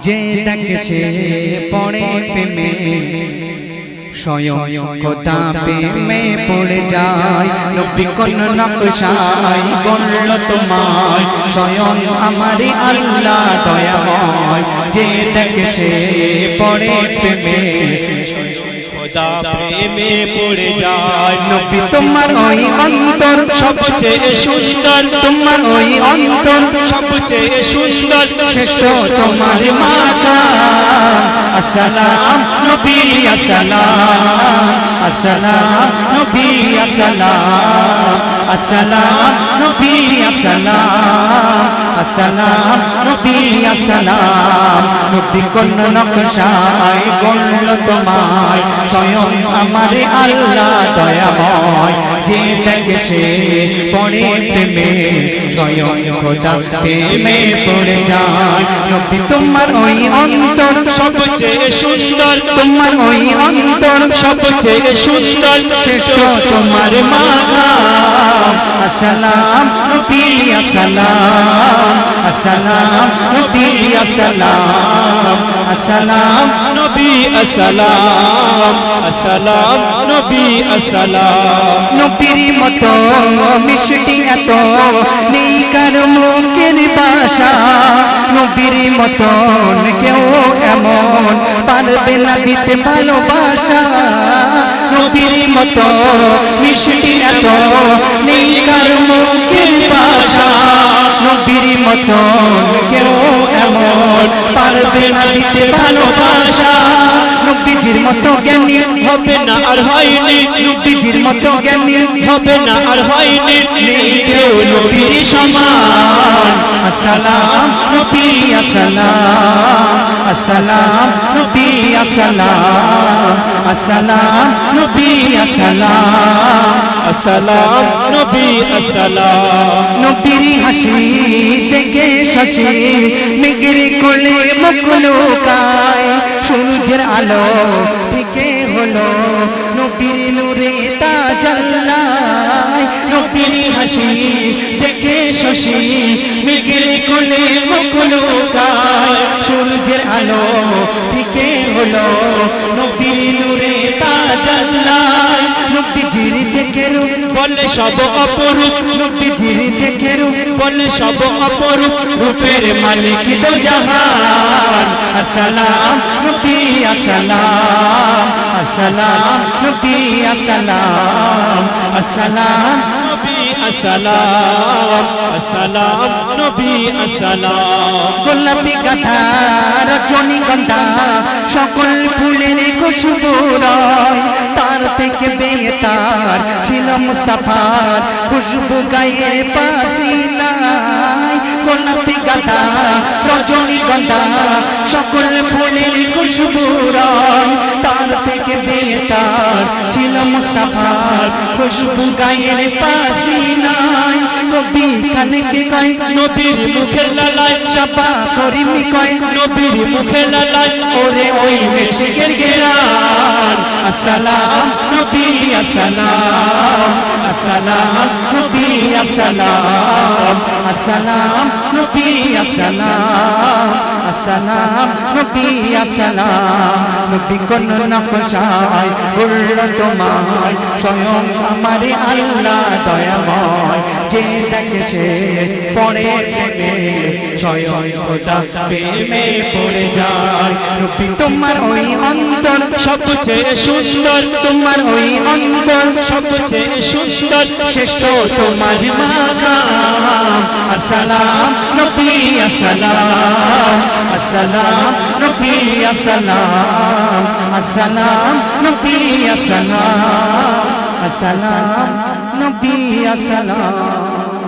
যে তাকে সে পড়ে প্রেমে স্বয়ং খোদা প্রেমে পড়ে যায় নবী নকশাই গড়ল তোমায় স্বয়ং আমারে আল্লাহ দয়াময় যে দেখে সে পড়ে প্রেমে খোদা প্রেমে পড়ে যায়। নবী তোমার ওই অন্তর সবচেয়ে সুন্দর। তোমার ওই অন্তর সবচেয়ে সুন্দর। শ্রেষ্ঠ তোমার মাতা আসসালাম নবী আসসালাম। আসসালাম নবী আসসালাম। আসসালাম নবী আসসালাম। আসসালাম নবী আসসালাম নবী কোন নকশায় গড়ল তোমায় স্বয়ং আমার আল্লাহ দয়াময়। যে দেখে সে পড়ে প্রেমে, স্বয়ং খোদা প্রেমে পড়ে যায়। নবী, তোমার ওই অন্তর সবচেয়ে সুন্দর। তোমার ওই অন্তর সবচেয়ে সুন্দর। শ্রেষ্ঠ তোমার মাকাম আসসালাম নবী আসসালাম আসসালাম নবী আসসালাম। আসসালাম, নবী আসসালাম আসসালাম, নবী আসসালাম। নবীর মতো মিষ্টি এত নেই কার মুখের ভাষা নবীর মতন কেউ এমন পারবে না দিতে ভালোবাসা। নবীর মতো মিষ্টি এত নেই কার মুখের ভাষা পারবে না দিতে ভালোবাসা। নবীজির মতো জ্ঞানী হবে না আর হয়নি। নবীজির মতো জ্ঞানী হবে না আর হয়নি। কেউ নবীর সমান। আসসালাম নবী, আসসালাম। আসসালাম, নবী আসসালাম। নবীর হাসি দেখে শশী মেঘের কোলে মুখলুকায় সূর্যের আলো থেকে হলো। নবীর নূরে তা জাল্লায় নবীর হাসি হলো নবীর নূরে তাজাল্লাল নবীজির দেখে রূপ বলে সব অপরূপ। নবীজির দেখে রূপ বলে সব অপরূপ। রূপের মালিক তো জাহান। আসসালাম নবী, আসসালাম। আসসালাম, নবী আসসালাম আসসালাম, নবী আসসালাম আসসালাম, নবী আসসালাম। গোলাপি গাথা রজনীগন্ধা সকল ফুলের খুশবু রয়। তার থেকে বেতার ছিল মুস্তাফার, খুশবু গায়ের পাশি নাই। গোলাপি গাথা ছিল মুস্তাফার। খুশবু গায়ের পাশি নাই। কবি কানকে কয়, নবীর মুখের চাপা করিমি কয়। নবীর মুখের ওরে ওই মেশিকের গেরান নবী নবী আসসালাম আসসালাম, নবী আসসালাম আসসালাম, নবী আসসালাম। নবী কোন নকশায় করল তোমায়? স্বয়ং আমার আল্লাহ দয়াময়। যে তাকে সে তোমার ওই অন্তর সবচেয়ে সুন্দর, তোমার অন্তর সবচেয়ে সুন্দর, শ্রেষ্ঠ তোমার মাকাম। আসসালাম নবী আসসালাম আসসালাম নবী আসসালাম। নবী আসসালাম